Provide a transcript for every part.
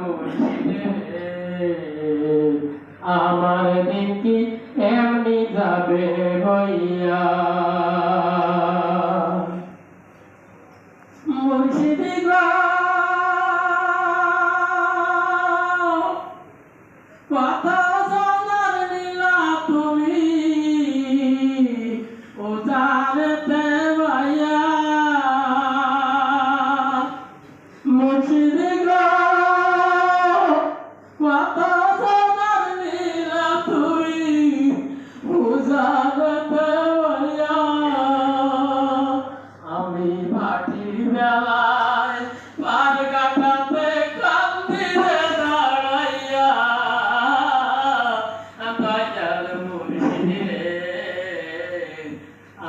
মুর্শিদে আমার দিন এমনি যাবে হইয়া। মুর্শিদি গো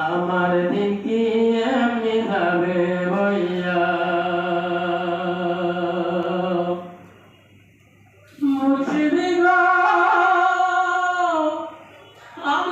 আমার দিন কি এমনি যাবে।